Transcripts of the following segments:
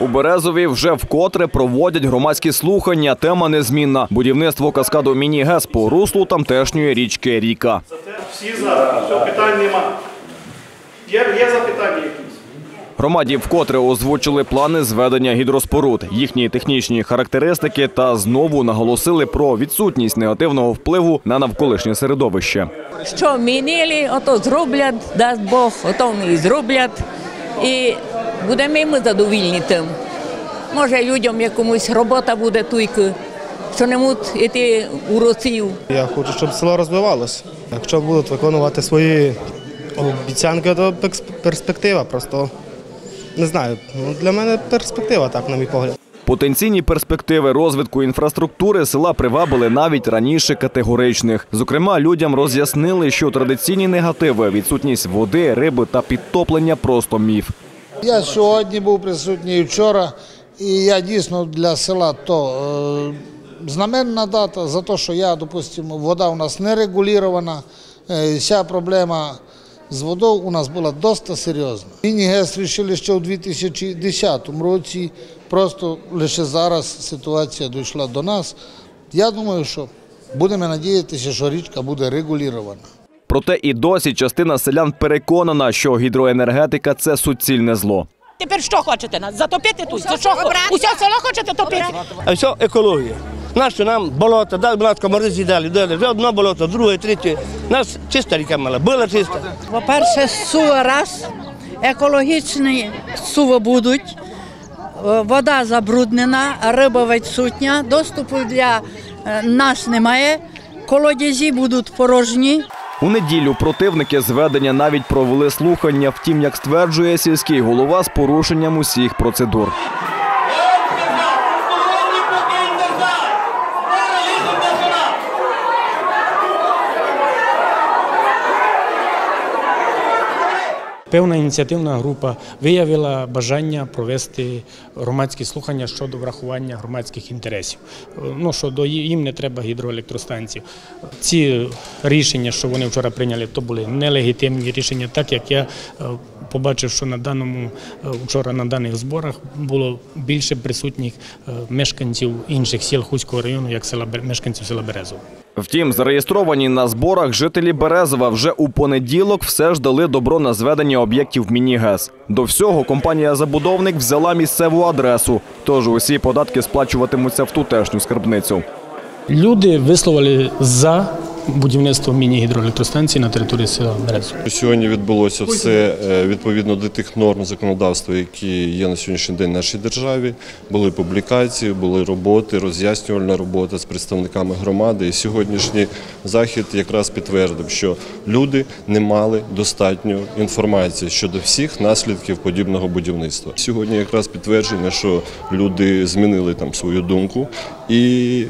У Березові вже вкотре проводять громадські слухання. Тема незмінна. Будівництво каскаду міні-ГЕС по руслу тамтешньої річки Ріка. Всі за, все, питань нема. Є, є запитання якісь? Громаді вкотре озвучили плани зведення гідроспоруд, їхні технічні характеристики та знову наголосили про відсутність негативного впливу на навколишнє середовище. Що мінили, ото зроблять, дасть Бог, ото вони і зроблять. І будемо і ми задовільні тим. Може, людям якомусь робота буде тільки, що не можуть йти у Росію. Я хочу, щоб село розвивалося. Якщо будуть виконувати свої обіцянки, то перспектива просто не знаю. Ну, для мене перспектива, так, на мій погляд. Потенційні перспективи розвитку інфраструктури села привабили навіть раніше категоричних. Зокрема, людям роз'яснили, що традиційні негативи відсутність води, риби та підтоплення просто міф. Я сьогодні був присутній вчора, і я дійсно для села то е, знаменна дата за те, що я, допустимо, вода у нас не регулювана. Е, Вся проблема з водою у нас була досить серйозна. Міні-ГЕС вирішили ще у 2010 році, просто лише зараз ситуація дійшла до нас. Я думаю, що будемо надіятися, що річка буде регулювана. Проте і досі частина селян переконана, що гідроенергетика це суцільне зло. Тепер що хочете нас? Затопити тут? За що? Усе село хочете топити? А все екологія. Нащо нам болото, дай, будь ласка, морози з'їдали, дали, вже одно болото, друге, третє. Нас чиста ріка мала, була чиста. По-перше, сува раз, екологічні сува будуть, е, вода забруднена, риба відсутня, доступу для е, нас немає, колодязі будуть порожні. У неділю противники зведення навіть провели слухання, втім, як стверджує сільський голова, з порушенням усіх процедур. Певна ініціативна група виявила бажання провести громадські слухання щодо врахування громадських інтересів. Ну що до їм не треба гідроелектростанцій. Ці рішення, що вони вчора прийняли, то були нелегітимні рішення, так як я е, побачив, що на даному е, вчора на даних зборах було більше присутніх е, мешканців інших сіл Хуського району, як села мешканців села Березово. Втім, зареєстровані на зборах жителі Березова вже у понеділок все ж дали добро на зведення об'єктів міні-ГЕС. До всього компанія-забудовник взяла місцеву адресу, тож усі податки сплачуватимуться в тутешню скарбницю. Люди висловили за будівництво міні-гідроелектростанції на території села Березово. Сьогодні відбулося все е, відповідно до тих норм законодавства, які є на сьогоднішній день в нашій державі. Були публікації, були роботи, роз'яснювальна робота з представниками громади. І сьогоднішній захід якраз підтвердив, що люди не мали достатньо інформації щодо всіх наслідків подібного будівництва. Сьогодні якраз підтвердження, що люди змінили там свою думку і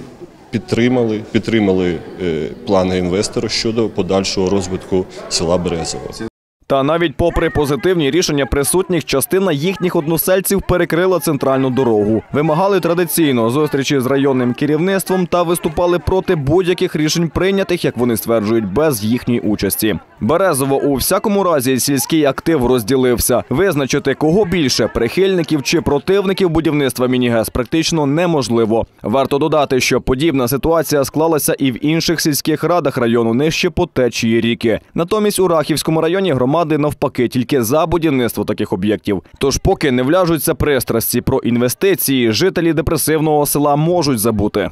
підтримали, підтримали е, плани інвестора щодо подальшого розвитку села Березово. Та навіть попри позитивні рішення присутніх, частина їхніх односельців перекрила центральну дорогу. Вимагали традиційно зустрічі з районним керівництвом та виступали проти будь-яких рішень прийнятих, як вони стверджують, без їхньої участі. Березово у всякому разі сільський актив розділився. Визначити кого більше прихильників чи противників будівництва мінігес практично неможливо. Варто додати, що подібна ситуація склалася і в інших сільських радах району нижче по течії ріки. Натомість у Рахівському районі громади навпаки тільки за будівництво таких об'єктів. Тож, поки не вляжуться пристрасті про інвестиції, жителі депресивного села можуть забути.